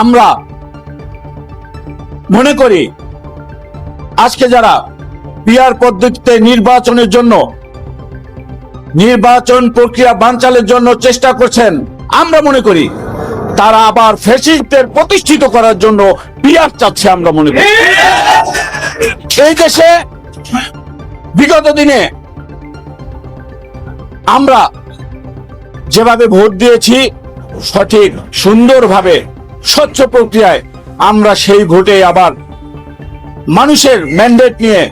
আমরা মনে করি আজকে যারা পিয়ার পদ্ধতিতে নির্বাচনের জন্য নির্বাচন প্রক্রিয়া বানচালের জন্য চেষ্টা করছেন, আমরা মনে করি তারা আবার ফ্যাসিস্টদের প্রতিষ্ঠিত করার জন্য পিয়ার চাচ্ছে, আমরা মনে করি। এই দেশে বিগত দিনে আমরা যেভাবে ভোট দিয়েছি, সঠিক, সুন্দরভাবে স্বচ্ছ প্রক্রিয়ায় আমরা সেই ভোটে আবার মানুষের ম্যান্ডেট নিয়ে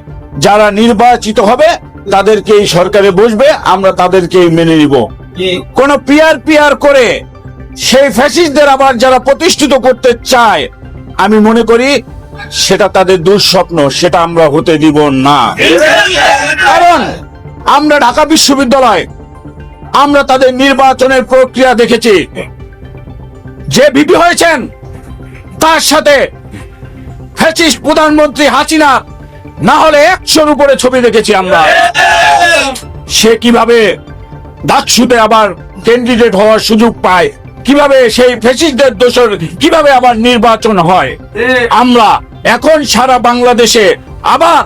যারা নির্বাচিত হবে তাদেরকে এই সরকারে বসবে আমরা তাদেরকে মেনে নিব। কোন পিয়ার পিয়ার করে সেই ফ্যাসিস্টদের আবার যারা প্রতিষ্ঠিত করতে চায় আমি মনে করি সেটা তাদের দুঃস্বপ্ন সেটা আমরা হতে দিব না। কারণ আমরা ঢাকা বিশ্ববিদ্যালয় আমরা তাদের নির্বাচনের প্রক্রিয়া দেখেছি। যে ভিপি হয়েছেন, তার সাথে ফ্যাসিস্ট প্রধানমন্ত্রী হাসিনা, না হলে একশোর উপরে ছবি দেখেছি আমরা। সে কীভাবে ডাকসুতে আবার ক্যান্ডিডেট হওয়ার সুযোগ পায়, কীভাবে সেই ফ্যাসিস্টদের দোষর, কীভাবে আবার নির্বাচন হয়। আমরা এখন সারা বাংলাদেশে আবার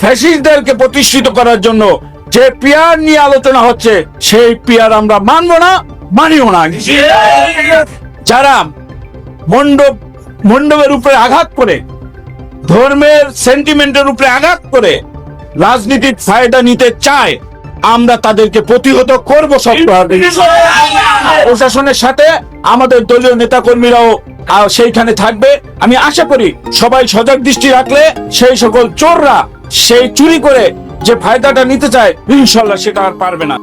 ফ্যাসিস্টদেরকে প্রতিষ্ঠিত করার জন্য যে পিয়ার নিয়ে আলোচনা হচ্ছে, সেই পিয়ার আমরা মানব না, মানিও না। যারা মণ্ডপ মণ্ডপের উপরে আঘাত করে ধর্মের সেন্টিমেন্টের উপরে আঘাত করে রাজনীতির ফায়দা নিতে চায় আমরা তাদেরকে প্রতিহত করব প্রশাসনের সাথে আমাদের দলীয় নেতাকর্মীরাও আহ, সেইখানে থাকবে। আমি আশা করি সবাই সজাগ দৃষ্টি রাখলে সেই সকল চোররা সেই চুরি করে যে ফায়দাটা নিতে চায় ইনশাল্লাহ সেটা আর পারবে না।